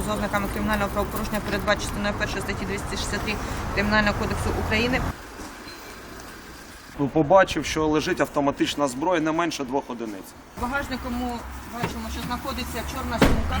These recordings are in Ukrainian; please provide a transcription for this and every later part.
за ознаками кримінального правопорушення передбачено частиною 1 статті 263 Кримінального кодексу України. Побачив, що лежить автоматична зброя не менше двох одиниць. В багажнику ми бачимо, що знаходиться чорна сумка.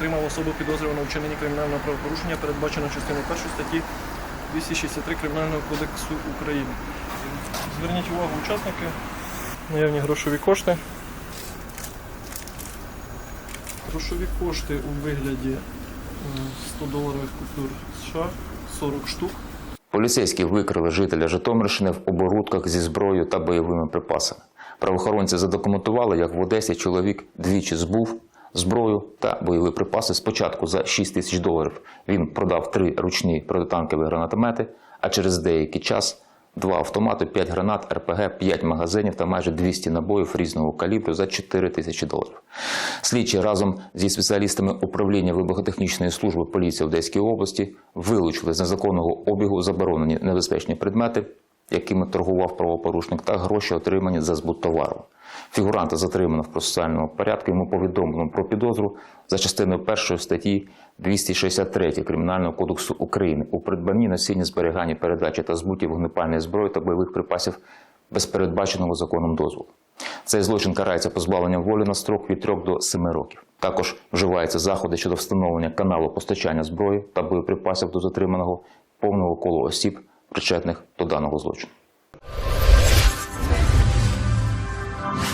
Затримав особу підозрювану у вчиненні кримінального правопорушення, передбаченого частиною 1 статті 263 Кримінального кодексу України. Зверніть увагу учасники, наявні грошові кошти. Грошові кошти у вигляді е, 100 доларових купюр США 40 штук. Поліцейські викрили жителя Житомирщини в оборудках зі зброєю та бойовими припасами. Правоохоронці задокументували, як в Одесі чоловік двічі збув зброю та бойові припаси спочатку за 6 тисяч доларів. Він продав три ручні протитанкові гранатомети, а через деякий час два автомати, 5 гранат, РПГ, 5 магазинів та майже 200 набоїв різного калібру за 4 тисячі доларів. Слідчі разом зі спеціалістами управління вибухотехнічної служби поліції Одеській області вилучили з незаконного обігу заборонені небезпечні предмети, якими торгував правопорушник, та гроші отримані за збут товару. Фігуранта затримано в процесуальному порядку. Йому повідомлено про підозру за частиною першої статті 263 Кримінального кодексу України у придбанні, носінні, зберіганні, передачі та збуті вогнепальної зброї та бойових припасів без передбаченого законом дозволу. Цей злочин карається позбавленням волі на строк від 3 до 7 років. Також вживаються заходи щодо встановлення каналу постачання зброї та боєприпасів до затриманого повного колу осіб, причетних до даного злочину.